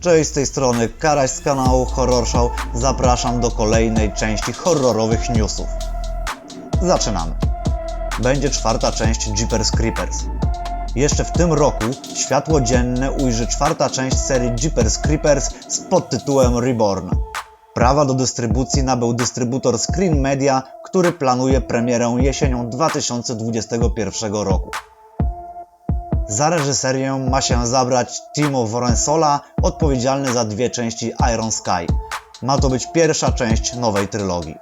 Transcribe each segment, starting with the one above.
Cześć, z tej strony Karaś z kanału Horror Show. Zapraszam do kolejnej części horrorowych newsów. Zaczynamy. Będzie czwarta część Jeepers Creepers. Jeszcze w tym roku światło dzienne ujrzy czwarta część serii Jeepers Creepers z podtytułem Reborn. Prawa do dystrybucji nabył dystrybutor Screen Media, który planuje premierę jesienią 2021 roku. Za reżyserię ma się zabrać Timo Worensola, odpowiedzialny za dwie części Iron Sky. Ma to być pierwsza część nowej trylogii.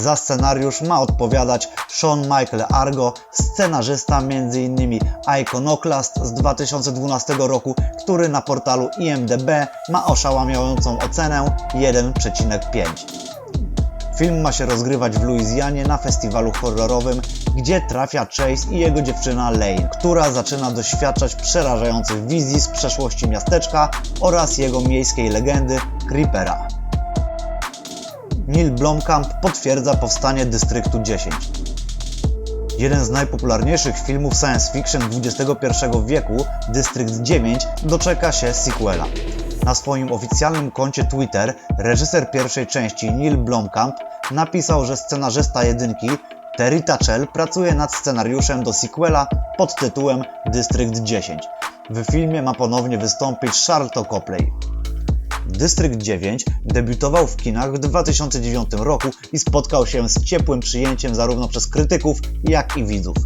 Za scenariusz ma odpowiadać Sean Michael Argo, scenarzysta m.in. Iconoclast z 2012 roku, który na portalu IMDb ma oszałamiającą ocenę 1,5. Film ma się rozgrywać w Luizjanie na festiwalu horrorowym, gdzie trafia Chase i jego dziewczyna Lane, która zaczyna doświadczać przerażających wizji z przeszłości miasteczka oraz jego miejskiej legendy Creepera. Neil Blomkamp potwierdza powstanie Dystryktu 10. Jeden z najpopularniejszych filmów science fiction XXI wieku, Dystrykt 9, doczeka się sequela. Na swoim oficjalnym koncie Twitter reżyser pierwszej części Neil Blomkamp napisał, że scenarzysta jedynki Terry Tatchell pracuje nad scenariuszem do sequela pod tytułem Dystrykt 10. W filmie ma ponownie wystąpić Charlton Copley. Dystrykt 9 debiutował w kinach w 2009 roku i spotkał się z ciepłym przyjęciem zarówno przez krytyków, jak i widzów.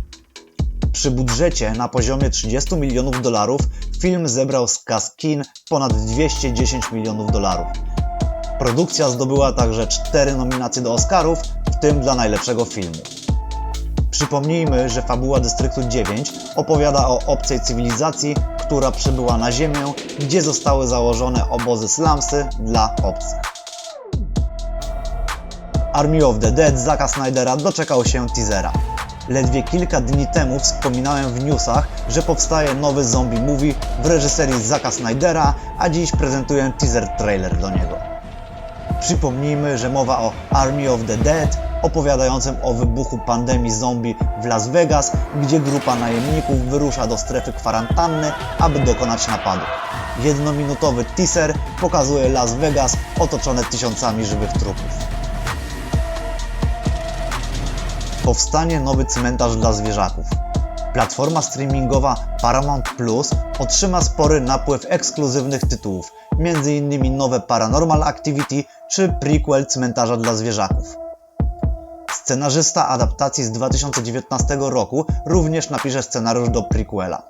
Przy budżecie na poziomie 30 milionów dolarów film zebrał z kas kin ponad 210 milionów dolarów. Produkcja zdobyła także 4 nominacje do Oscarów, w tym dla najlepszego filmu. Przypomnijmy, że fabuła Dystryktu 9 opowiada o obcej cywilizacji, która przybyła na Ziemię, gdzie zostały założone obozy slumsy dla obcych. Army of the Dead Zacka Snydera doczekał się teasera. Ledwie kilka dni temu wspominałem w newsach, że powstaje nowy zombie movie w reżyserii Zacka Snydera, a dziś prezentuję teaser trailer do niego. Przypomnijmy, że mowa o Army of the Dead, opowiadającym o wybuchu pandemii zombie w Las Vegas, gdzie grupa najemników wyrusza do strefy kwarantanny, aby dokonać napadu. Jednominutowy teaser pokazuje Las Vegas otoczone tysiącami żywych trupów. Powstanie nowy cmentarz dla zwierzaków. Platforma streamingowa Paramount Plus otrzyma spory napływ ekskluzywnych tytułów, m.in. nowe Paranormal Activity czy prequel Cmentarza dla zwierzaków. Scenarzysta adaptacji z 2019 roku również napisze scenariusz do prequela.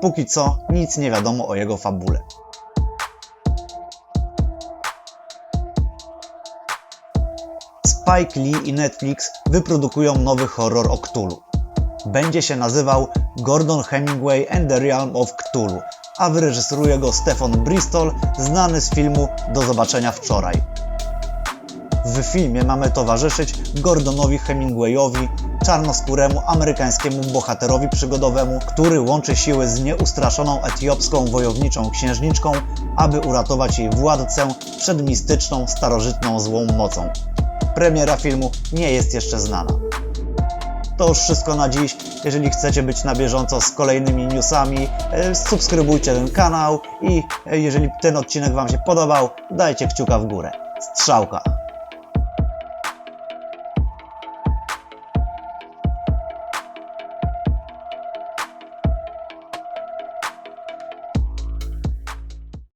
Póki co nic nie wiadomo o jego fabule. Spike Lee i Netflix wyprodukują nowy horror o Cthulhu. Będzie się nazywał Gordon Hemingway and the Realm of Cthulhu, a wyreżyseruje go Stefan Bristol, znany z filmu Do zobaczenia wczoraj. W filmie mamy towarzyszyć Gordonowi Hemingwayowi, czarnoskóremu amerykańskiemu bohaterowi przygodowemu, który łączy siły z nieustraszoną etiopską wojowniczą księżniczką, aby uratować jej władcę przed mistyczną, starożytną złą mocą. Premiera filmu nie jest jeszcze znana. To już wszystko na dziś. Jeżeli chcecie być na bieżąco z kolejnymi newsami, e, subskrybujcie ten kanał i e, jeżeli ten odcinek Wam się podobał, dajcie kciuka w górę. Strzałka!